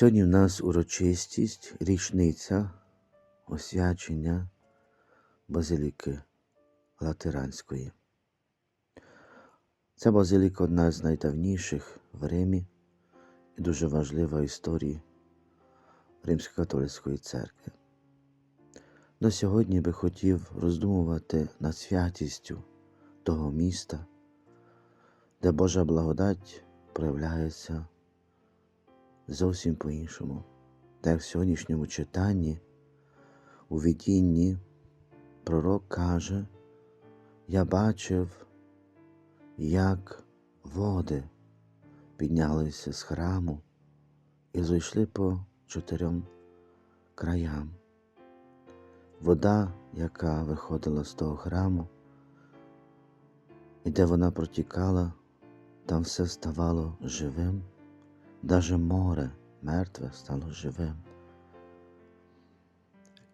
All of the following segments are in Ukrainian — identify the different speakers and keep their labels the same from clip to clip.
Speaker 1: Сьогодні в нас урочистість, річниця освячення базиліки Латеранської. Ця базиліка одна з найдавніших в Римі і дуже важлива в історії Римсько-католицької церкви. На сьогодні би хотів роздумувати над святістю того міста, де Божа благодать проявляється зовсім по-іншому. Так як в сьогоднішньому читанні, у видінні, пророк каже, я бачив, як води піднялися з храму і зайшли по чотирьом краям. Вода, яка виходила з того храму, і де вона протікала, там все ставало живим, даже море мертве стало живим.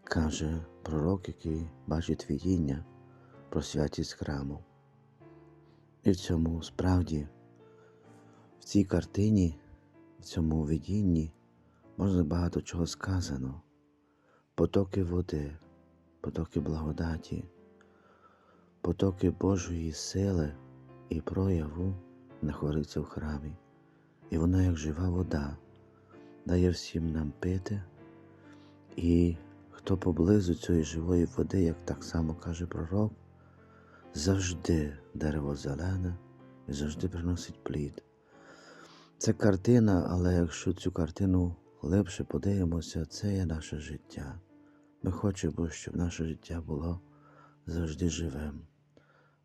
Speaker 1: Каже пророк, який бачить видіння про святість храму. І в цьому справді, в цій картині, в цьому видінні можна багато чого сказано. Потоки води, потоки благодаті, потоки Божої сили і прояву знаходяться в храмі. І вона, як жива вода, дає всім нам пити. І хто поблизу цієї живої води, як так само каже пророк, завжди дерево зелене і завжди приносить плід. Це картина, але якщо цю картину глибше подивимося, це є наше життя. Ми хочемо, щоб наше життя було завжди живим,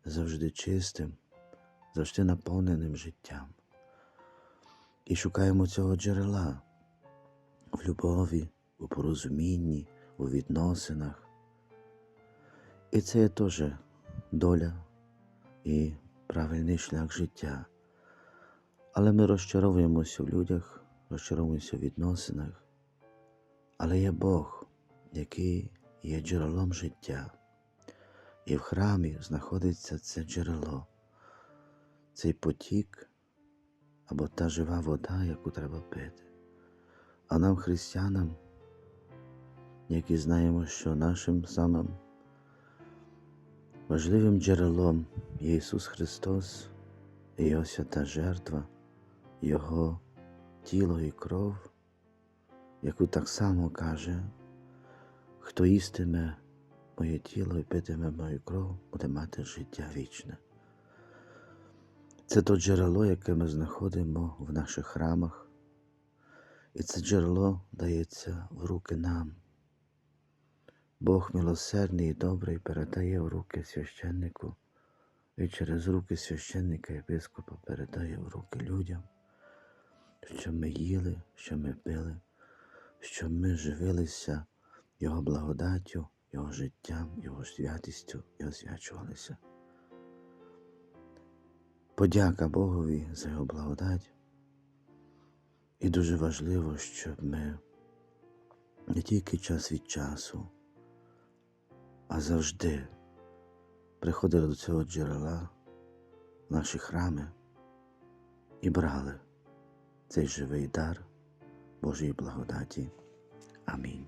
Speaker 1: завжди чистим, завжди наповненим життям. І шукаємо цього джерела в любові, у порозумінні, у відносинах. І це є теж доля і правильний шлях життя. Але ми розчаровуємося в людях, розчаровуємося в відносинах. Але є Бог, який є джерелом життя. І в храмі знаходиться це джерело, цей потік або та жива вода, яку треба пити. А нам, християнам, які знаємо, що нашим самим важливим джерелом є Ісус Христос і Його свята жертва, Його тіло і кров, яку так само каже, хто їстиме моє тіло і питиме мою кров, буде мати життя вічне. Це то джерело, яке ми знаходимо в наших храмах, і це джерело дається в руки нам. Бог милосердний і добрий передає в руки священнику і через руки священника єпископа передає в руки людям, що ми їли, що ми пили, що ми живилися Його благодаттю, Його життям, Його святістю і освячувалися. Подяка Богові за його благодать. І дуже важливо, щоб ми не тільки час від часу, а завжди приходили до цього джерела наші храми і брали цей живий дар Божої благодаті. Амінь.